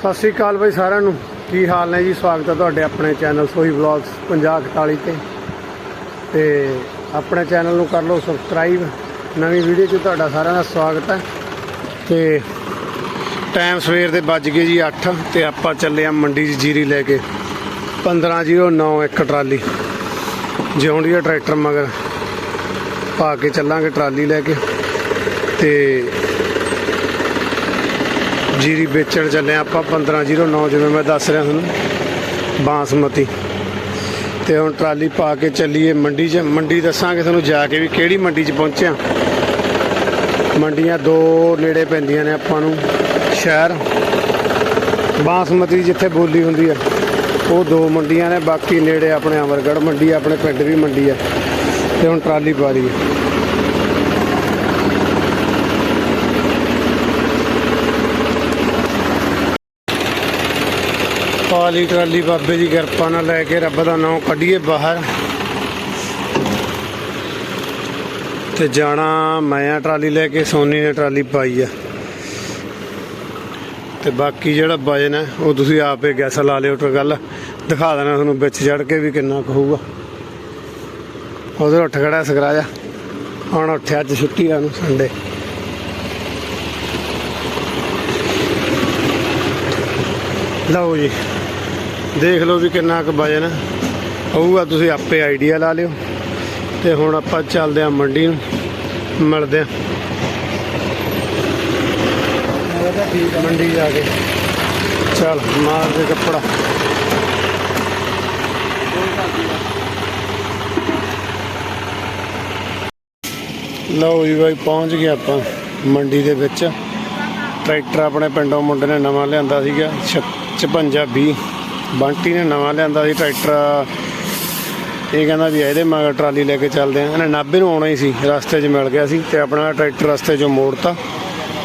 ਸਤਿ ਸ੍ਰੀ ਅਕਾਲ ਬਈ ਸਾਰਿਆਂ ਨੂੰ। ਕੀ ਹਾਲ ਨੇ ਜੀ? ਸਵਾਗਤ ਹੈ ਤੁਹਾਡੇ ਆਪਣੇ ਚੈਨਲ ਸੋਈ ਵਲੌਗਸ 5041 ਤੇ। ਤੇ ਆਪਣੇ ਚੈਨਲ ਨੂੰ ਕਰ ਲਓ ਸਬਸਕ੍ਰਾਈਬ। ਨਵੀਂ ਵੀਡੀਓ 'ਚ ਤੁਹਾਡਾ ਸਾਰਿਆਂ ਦਾ ਸਵਾਗਤ ਹੈ। ਤੇ ਟਾਈਮ ਸਵੇਰ ਦੇ ਵੱਜ ਗਏ ਜੀ 8 ਤੇ ਆਪਾਂ ਚੱਲੇ ਆ ਮੰਡੀ 'ਚ ਜੀਰੀ ਲੈ ਕੇ। 1509 ਇੱਕ ਟਰਾਲੀ। ਜਿਉਂਦੀ ਆ ਟਰੈਕਟਰ ਮਗਰ। ਪਾ ਕੇ ਚੱਲਾਂਗੇ ਟਰਾਲੀ ਲੈ ਕੇ। ਤੇ ਜੀਰੀ ਵੇਚਣ ਚੱਲੇ ਹਾਂ ਆਪਾਂ 1509 ਜਿਵੇਂ ਮੈਂ ਦੱਸ ਰਿਹਾ ਤੁਹਾਨੂੰ, ਬਾਸਮਤੀ। ਤੇ ਹੁਣ ਟਰਾਲੀ ਪਾ ਕੇ ਚੱਲੀਏ ਮੰਡੀ 'ਚ। ਮੰਡੀ ਦੱਸਾਂਗੇ ਤੁਹਾਨੂੰ ਜਾ ਕੇ ਵੀ ਕਿਹੜੀ ਮੰਡੀ 'ਚ ਪਹੁੰਚਿਆ ਮੰਡੀਆਂ ਦੋ ਨੇੜੇ ਪੈਂਦੀਆਂ ਨੇ ਆਪਾਂ ਨੂੰ। ਸ਼ਹਿਰ, ਬਾਸਮਤੀ ਜਿੱਥੇ ਬੋਲੀ ਹੁੰਦੀ ਆ, ਉਹ ਦੋ ਮੰਡੀਆਂ ਨੇ, ਬਾਕੀ ਨੇੜੇ ਆਪਣੇ ਅਮਰਗੜ੍ਹ ਮੰਡੀ, ਆਪਣੇ ਪਿੰਡ ਵੀ ਮੰਡੀ ਆ। ਤੇ ਹੁਣ ਟਰਾਲੀ ਪਾ ਰਹੀ ਹੈ ਪਾਲੀ ਟਰਾਲੀ, ਬਾਬੇ ਦੀ ਕਿਰਪਾ ਨਾਲ ਲੈ ਕੇ ਰੱਬ ਦਾ ਨਾਮ ਕੱਢੀਏ ਬਾਹਰ। ਤੇ ਜਾਣਾ, ਮੈਂ ਆ ਟਰਾਲੀ ਲੈ ਕੇ, ਸੋਨੀ ਨੇ ਟਰਾਲੀ ਪਾਈ ਆ। ਤੇ ਬਾਕੀ ਜਿਹੜਾ ਵਜਨ ਹੈ, ਉਹ ਤੁਸੀਂ ਆਪੇ ਗੈਸ ਲਾ ਲਿਓ ਤੇ ਗੱਲ। ਦਿਖਾ ਦੇਣਾ ਤੁਹਾਨੂੰ ਵਿੱਚ ਚੜ ਕੇ ਵੀ ਕਿੰਨਾ ਕੁ ਹੋਊਗਾ। ਉਧਰ ਉੱਠ ਖੜਾ ਸਕਰਾਜਾ ਹੁਣ ਉੱਠਿਆ ਅੱਜ ਛੁੱਟੀ ਆ ਨੂੰ ਸੰਡੇ ਲਓ ਜੀ। ਦੇਖ ਲਓ ਵੀ ਕਿੰਨਾ ਕੁ ਵਜਨ ਹੈ। ਹੋਊਗਾ, ਤੁਸੀਂ ਆਪੇ ਆਈਡੀਆ ਲਾ ਲਿਓ। ਤੇ ਹੁਣ ਆਪਾਂ ਚੱਲਦੇ ਆਂ ਮੰਡੀ ਨੂੰ, ਮਿਲਦੇ ਆਂ ਮੰਡੀ ਜਾ ਕੇ। ਚੱਲ, ਮਾਰ ਦੇ ਕੱਪੜਾ। ਲਓ ਜੀ ਬਾਈ, ਪਹੁੰਚ ਗਏ ਆਪਾਂ ਮੰਡੀ ਦੇ ਵਿੱਚ। ਟਰੈਕਟਰ ਆਪਣੇ ਪਿੰਡੋਂ ਮੁੰਡੇ ਨੇ ਨਵਾਂ ਲਿਆਂਦਾ ਸੀਗਾ 5620 ਬੰਟੀ ਨੇ ਨਵਾਂ ਲਿਆਂਦਾ ਸੀ ਟਰੈਕਟਰ। ਇਹ ਕਹਿੰਦਾ ਵੀ ਇਹਦੇ ਮਗਰ ਟਰਾਲੀ ਲੈ ਕੇ ਚੱਲਦੇ ਆ ਇਹਨੇ ਨਾਭੇ ਨੂੰ ਆਉਣਾ ਹੀ ਸੀ, ਰਸਤੇ 'ਚ ਮਿਲ ਗਿਆ ਸੀ ਤੇ ਆਪਣਾ ਟਰੈਕਟਰ ਰਸਤੇ 'ਚੋਂ ਮੋੜਤਾ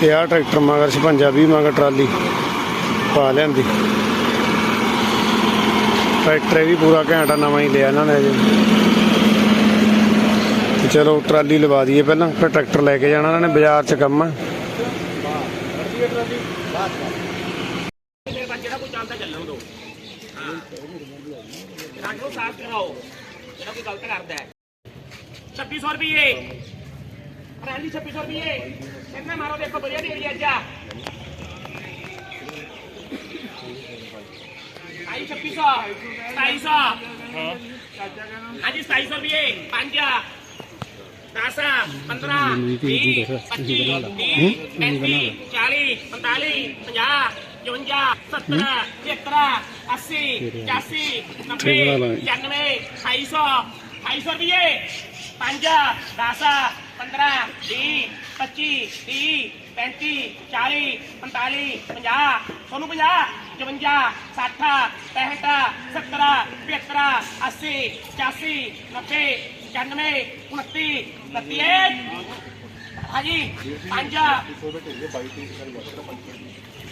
ਤੇ ਆਹ ਟਰੈਕਟਰ ਮਗਰ 5620 ਮਗਰ ਟਰਾਲੀ ਪਾ ਲਿਆਂਦੀ। ਟਰੈਕਟਰ ਇਹ ਵੀ ਪੂਰਾ ਘੰਟਾ ਨਵਾਂ ਹੀ ਲਿਆ ਇਹਨਾਂ ਨੇ ਅਜੇ। ਤੇ ਚਲੋ ਟਰਾਲੀ ਲਵਾ ਦਈਏ ਪਹਿਲਾਂ, ਫਿਰ ਟਰੈਕਟਰ ਲੈ ਕੇ ਜਾਣਾ ਇਹਨਾਂ ਨੇ, ਬਾਜ਼ਾਰ 'ਚ ਕੰਮ ਆ। ਜਿਹੜਾ ਕੋਈ ਚੱਲਦਾ ਚੱਲਣ ਦੋ। ਹਾਂ ਸਾਨੂੰ ਸਾਫ਼ ਕਰਾਓ ਜਿਹੜਾ ਕੋਈ ਗਲਤ ਕਰਦਾ ਹੈ। 2600 ਰੁਪਏ ਪ੍ਰਾਲੀ 2600 ਰੁਪਏ ਕਿੰਨਾ ਮਾਰੋ ਦੇਖੋ ਵਧੀਆ ਦੇ ਰਹੀ ਅੱਜ ਆਈ 2600 2700 ਹਾਂ ਹਾਂਜੀ 2700 ਰੁਪਏ ਪੰਜ 10 15 20 25 30 35 40 45 50 55 70 80 85 90 95 250 250 ਰੁਪਏ 5 10 15 20 25 30 35 40 45 50 ਤੁਹਾਨੂੰ 50 55 60 65 70 75 80 85 90 95 29 31 ਹਾਂਜੀ 5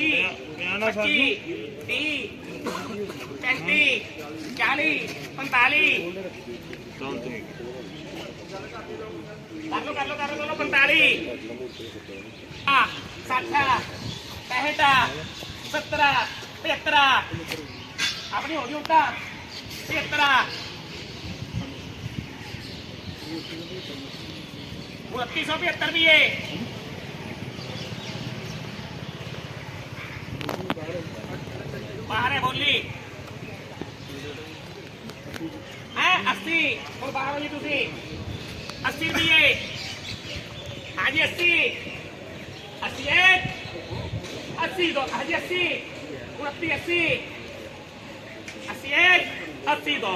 25 30 35 40 45 ਕਰ ਲੋ ਕਰ ਲੋ ਕਰ ਲੋ 45 ਆ 60 65 70 75 ਆਪਣੀ ਹੋ ਗਈ ਉਲਟਾ। 75 2975 ਵੀ ਏ। ਰੁਪਏ ਬਾਹਰ ਹੈ ਬੋਲੀ ਹੈ 80 ਹੁਣ ਬਾਹਰ ਹੋ ਜੀ ਤੁਸੀਂ 80 ਰੁਪਏ ਹਾਂਜੀ 80 80 ਇੱਕ 80 ਦੋ ਹਾਂਜੀ 80 29 80 80 ਇੱਕ 80 ਦੋ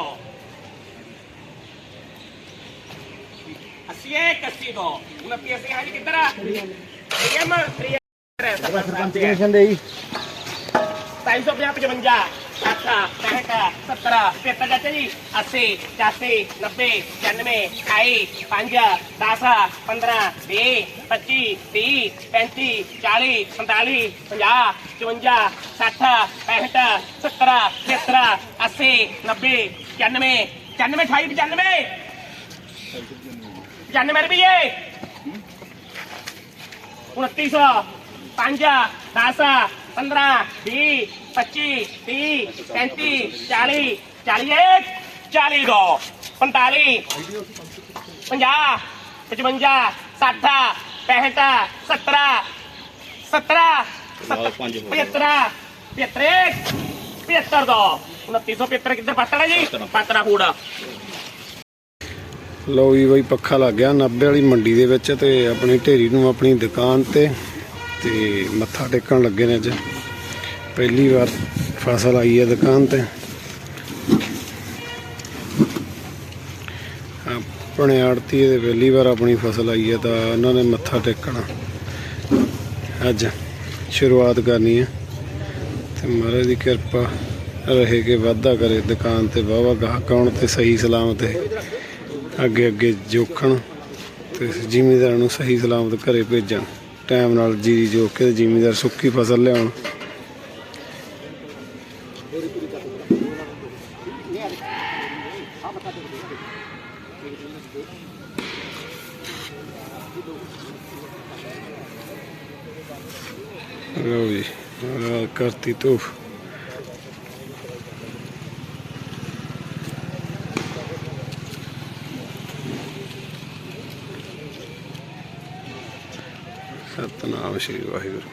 80 ਇੱਕ 80 ਦੋ 29 80 ਹਾਂਜੀ ਕਿੱਧਰ ਆ ਇਹ ਮਰ ਸਰਪੰਚ ਕਮਿਸ਼ਨ ਦੇ ਜੀ 250 55 60 65 70 75 ਚਾਚਾ ਜੀ 80 85 90 95 28 5 10 15 20 25 30 35 40 45 50 54 60 65 70 73 80 90 95 95 28 95 95 ਰੁਪਏ 2900 5 10 15 20 25 30 35 40 41 42 45 50 55 60 65 70 70 75 75 75 ਦੋ। 2975 ਕਿੱਧਰ ਪਾਤੜਾ ਜੀ? ਪਾਤੜਾ ਕੂੜਾ ਲਓ ਜੀ ਬਈ ਪੱਖਾ ਲੱਗ ਗਿਆ 90 ਵਾਲੀ ਮੰਡੀ ਦੇ ਵਿੱਚ ਤੇ ਆਪਣੀ ਢੇਰੀ ਨੂੰ ਆਪਣੀ ਦੁਕਾਨ ਤੇ। ਤੇ ਮੱਥਾ ਟੇਕਣ ਲੱਗੇ ਨੇ ਅੱਜ। ਪਹਿਲੀ ਵਾਰ ਫਸਲ ਆਈ ਹੈ ਦੁਕਾਨ ਤੇ। ਆਪਣੇ ਆੜਤੀ ਦੇ ਪਹਿਲੀ ਵਾਰ ਆਪਣੀ ਫਸਲ ਆਈ ਹੈ ਤਾਂ ਉਹਨਾਂ ਨੇ ਮੱਥਾ ਟੇਕਣਾ। ਅੱਜ ਸ਼ੁਰੂਆਤ ਕਰਨੀ ਹੈ। ਤੇ ਮਹਾਰਾਜ ਦੀ ਕਿਰਪਾ ਰਹੇ ਕਿ ਵਾਧਾ ਕਰੇ ਦੁਕਾਨ ਤੇ। ਵਾਹਵਾ ਗਾਹਕ ਆਉਣ ਤੇ ਸਹੀ ਸਲਾਮਤ ਹੈ। ਅੱਗੇ ਅੱਗੇ ਜੋਖਣ ਤੇ ਜ਼ਿਮੀਦਾਰਾਂ ਨੂੰ ਸਹੀ ਸਲਾਮਤ ਘਰੇ ਭੇਜਣ। ਟਾਈਮ ਨਾਲ ਜੀਰੀ ਜੋਖ ਕੇ ਤੇ ਸੁੱਕੀ ਫਸਲ ਲਿਆਉਣ। ਲਓ ਜੀ ਕਰਤੀ ਧੂਫ ਸਤਨਾਮ ਸ਼੍ਰੀ ਵਾਹਿਗੁਰੂ।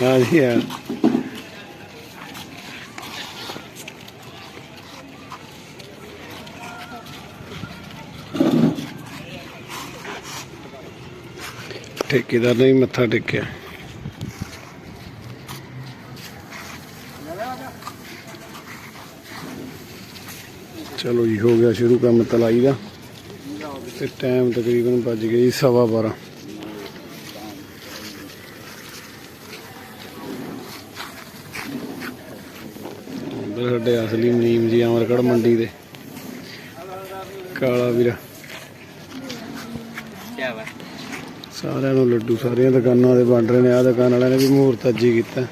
ਹਾਂ ਜੀ ਠੇਕੇਦਾਰ ਨੇ ਮੱਥਾ ਟੇਕਿਆ। ਚਲੋ ਜੀ ਹੋ ਗਿਆ ਸ਼ੁਰੂ ਕੰਮ ਤਲਾਈ ਦਾ। ਤੇ ਟਾਈਮ ਤਕਰੀਬਨ ਵੱਜ ਗਿਆ ਜੀ ਸਵਾ ਬਾਰਾਂ। ਉੱਧਰ ਸਾਡੇ ਅਸਲੀ ਮਨੀਮ ਜੀ ਅਮਰਗੜ ਮੰਡੀ ਦੇ। ਕਾਲਾ ਵੀਰਾ। ਸਾਰਿਆਂ ਨੂੰ ਲੱਡੂ ਸਾਰੀਆਂ ਦੁਕਾਨਾਂ ਦੇ ਵੰਡ ਰਹੇ ਨੇ। ਆ ਦੁਕਾਨ ਵਾਲਿਆਂ ਨੇ ਵੀ ਮਹੂਰਤ ਅੱਜ ਹੀ? ਕੀਤਾ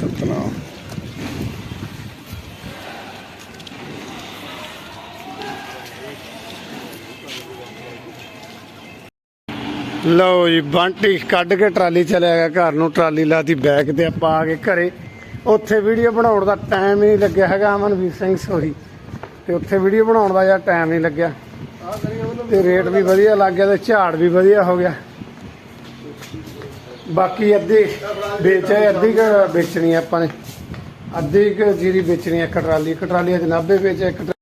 ਸਤਨਾਮ ਲਓ ਜੀ, ਬੰਟੀ ਕੱਢ ਕੇ ਟਰਾਲੀ ਚਲਿਆ ਗਿਆ, ਘਰ ਨੂੰ ਟਰਾਲੀ ਲਾਤੀ ਬੈਗ ਤੇ ਆਪਾਂ ਆ ਗਏ ਘਰੇ। ਉੱਥੇ ਵੀਡੀਓ ਬਣਾਉਣ ਦਾ ਟਾਈਮ ਹੀ ਨਹੀਂ ਲੱਗਿਆ ਹੈਗਾ, ਅਮਨਵੀਰ ਸਿੰਘ ਸੋਹੀ ਤੇ ਉੱਥੇ ਵੀਡੀਓ ਬਣਾਉਣ ਦਾ ਯਾਰ ਟਾਈਮ ਨਹੀਂ ਲੱਗਿਆ। ਤੇ ਰੇਟ ਵੀ ਵਧੀਆ ਲੱਗ ਗਿਆ ਤੇ ਝਾੜ ਵੀ ਵਧੀਆ ਹੋ ਗਿਆ। ਬਾਕੀ ਅੱਧੀ ਵੇਚੇ ਅੱਧੀ ਕੁ ਵੇਚਣੀ ਆ ਆਪਾਂ ਨੇ। ਅੱਧੀ ਕੁ ਜੀਰੀ ਵੇਚਣੀ ਆ, ਇੱਕ ਟਰਾਲੀ। ਇੱਕ ਟਰਾਲੀ ਅੱਜ 90 ਵੇਚੇ